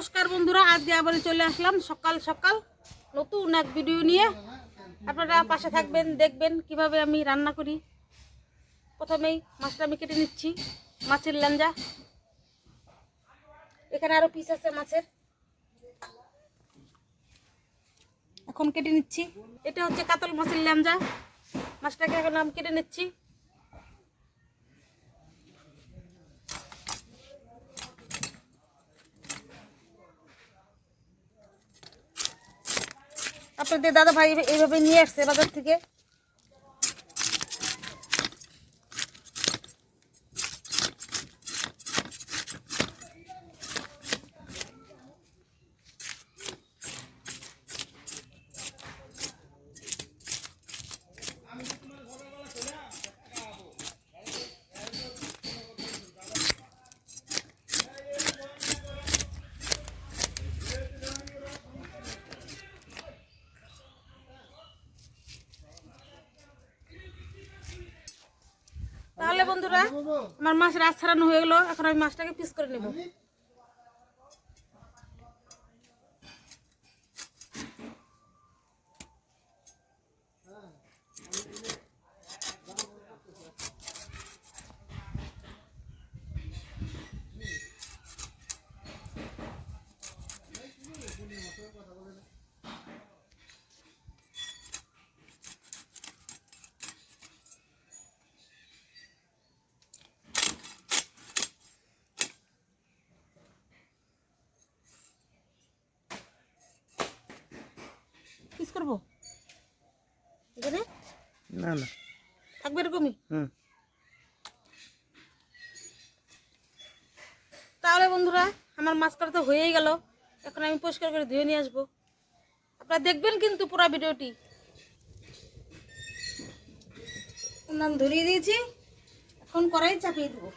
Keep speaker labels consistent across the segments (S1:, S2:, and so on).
S1: নমস্কার বন্ধুরা আজকে আবার চলে আসলাম। সকাল সকাল নতুন এক ভিডিও নিয়ে। আপনারা পাশে থাকবেন, দেখবেন কীভাবে আমি রান্না করি। প্রথমেই মাছটা আমি কেটে নিচ্ছি, মাছের ল্যাঞ্জা এখানে আরও পিস আছে মাছের। এখন কেটে নিচ্ছি। এটা হচ্ছে কাতল মাছের ল্যাঞ্জা মাছটাকে এখন আমি কেটে নিচ্ছি। আপনাদের দাদা ভাই এইভাবে নিয়ে আসছে বাজার থেকে তাহলে বন্ধুরা আমার মাছ রাত ছাড়ানো হয়ে গেলো। এখন আমি মাছটাকে পিস করে নেব। পিস করব? এখানে?
S2: না না।
S1: থাকবে এরকমই?
S2: হুম।
S1: তাহলে বন্ধুরা আমার মাছ কাটা তো হয়েই গেল। এখন আমি পরিষ্কার করে ধুয়ে নিয়ে আসব। আপনারা দেখবেন কিন্তু পুরো ভিডিওটি। নাম ধরিয়ে দিয়েছি। এখন কড়াই চাপিয়ে দেবো।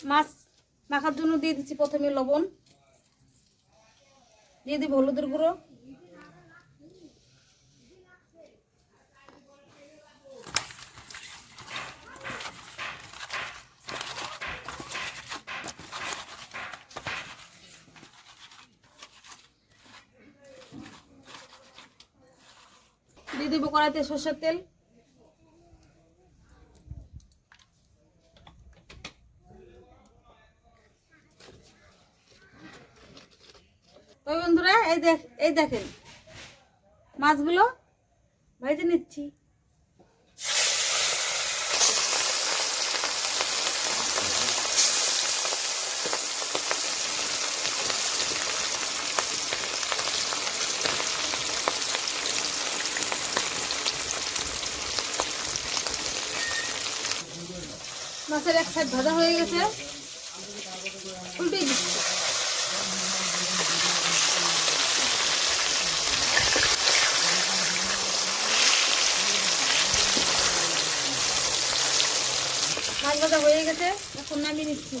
S1: মাছ মাখার জন্য দিয়ে দিচ্ছি প্রথমে লবণ। দিয়ে দিব হলুদের গুঁড়ো। দিয়ে দিব কড়াইতে সর্ষের তেল। তবে বন্ধুরা, এই দেখ, এই দেখেন। মাছগুলো ভাইতে নিচ্ছি। মাছের এক সাইড ভাজা হয়ে গেছে উল্টে দিচ্ছি মাছ ভাজা হয়ে গেছে এখন নামিয়ে নিচ্ছি।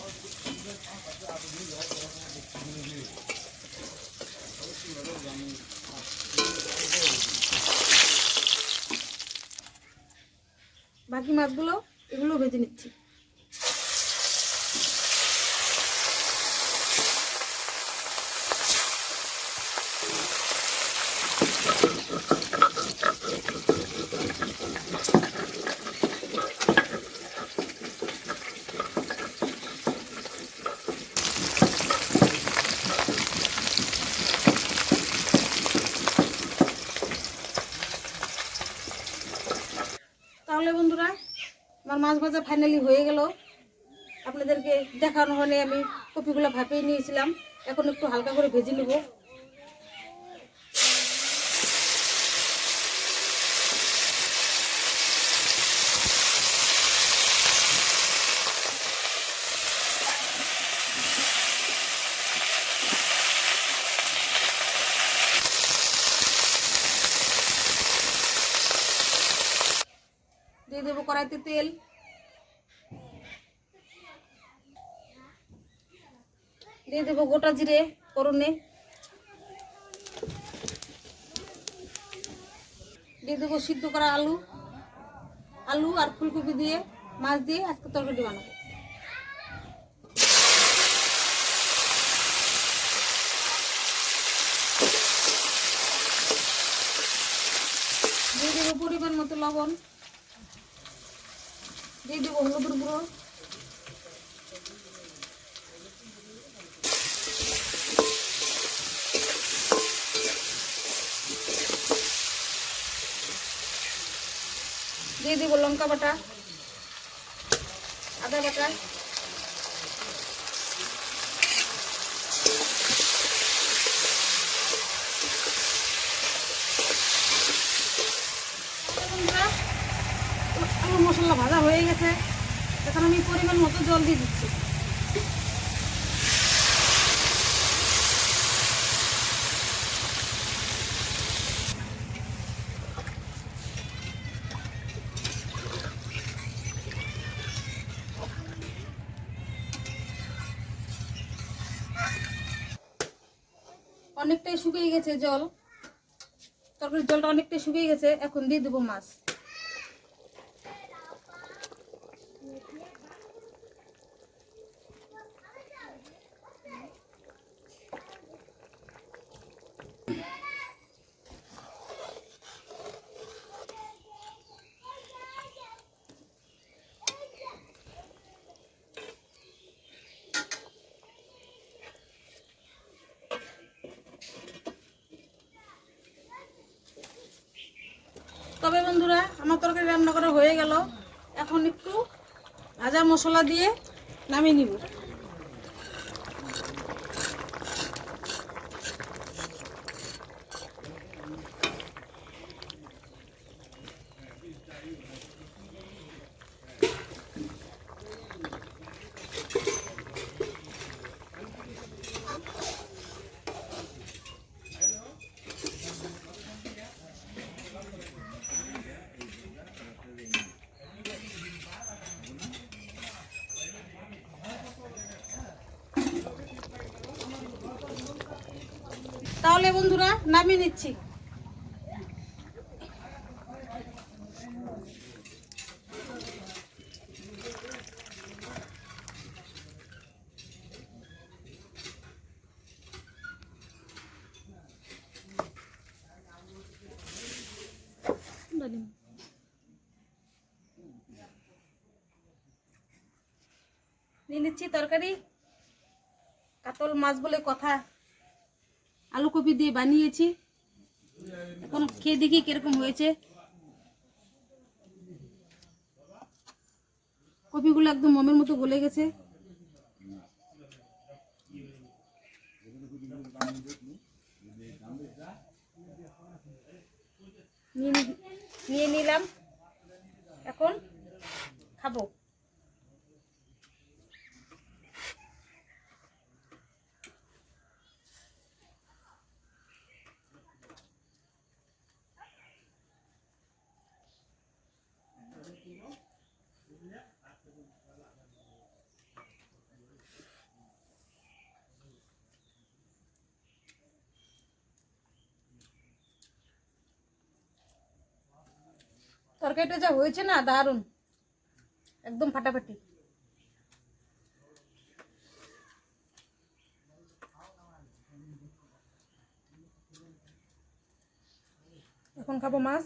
S1: বাকি মাছগুলো এগুলো ভেজে নিচ্ছি। তাহলে বন্ধুরা, আমার মাছ ভাজা ফাইনালি হয়ে গেল। আপনাদেরকে দেখানো হলে আমি কপিগুলো ভাপিয়ে নিয়েছিলাম। এখন একটু হালকা করে ভেজে নেব। কড়াইতে তেল। দিয়ে দেবো গোটা জিরে করনে দিয়ে দেবো সিদ্ধ করা আলু। আলু আর ফুলকপি দিয়ে, মাছ দিয়ে আজকে তরকারি বানাবো। দিয়ে দেবো পরিমাণ মতো লবণ। দিয়ে দেবো হলুদের গুঁড়ো দিয়ে দিব লঙ্কা বাটা আদা বাটা বন্ধুরা, আলু মশলা ভাজা হয়ে গেছে। এখন আমি পরিমাণ মতো জল দিয়ে দিচ্ছি। অনেকটাই শুকিয়ে গেছে জল। তরকারির জলটা অনেকটাই শুকিয়ে গেছে, এখন দিয়ে দেবো মাছ। তবে বন্ধুরা, আমার তরকারি রান্না করা হয়ে গেল। এখন একটু ভাজা মশলা দিয়ে নামিয়ে নিব। তাহলে বন্ধুরা নামিয়ে নিচ্ছি। নিয়ে নিচ্ছি তরকারি। কাতল মাছ বলে কথা। আলু কপি দিয়ে বানিয়েছি। এখন খেয়ে দেখি কীরকম হয়েছে। কপিগুলো একদম মমের মতো গলে গেছে। নিয়ে নিয়ে নিলাম। এখন খাব। তরকারিটা যা হয়েছে না দারুণ। একদম ফাটাফাটি। এখন খাব মাছ।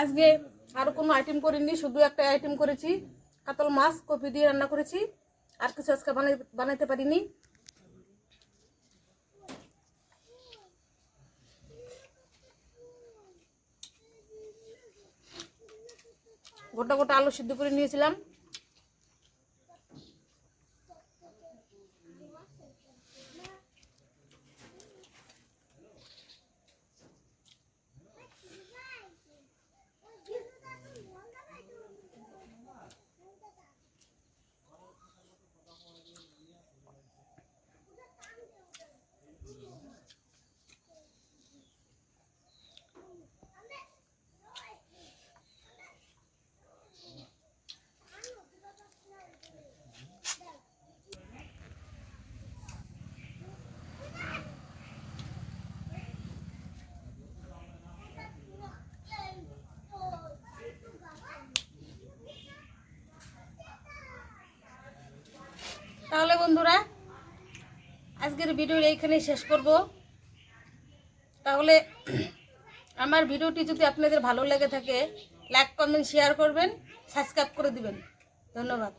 S1: আজকে আর কোনো আইটেম করিনি, শুধু একটা আইটেম করেছি। কাতল মাছ, কপি দিয়ে রান্না করেছি। আর কিছু আজকে বানাই, বানাইতে পারিনি। গোটা গোটা আলু সিদ্ধ করে নিয়েছিলাম। বন্ধুরা, আজকের ভিডিও এইখানেই শেষ করব। তাহলে আমার ভিডিওটি যদি আপনাদের ভালো লেগে থাকে লাইক কমেন্ট শেয়ার করবেন সাবস্ক্রাইব করে দিবেন। ধন্যবাদ।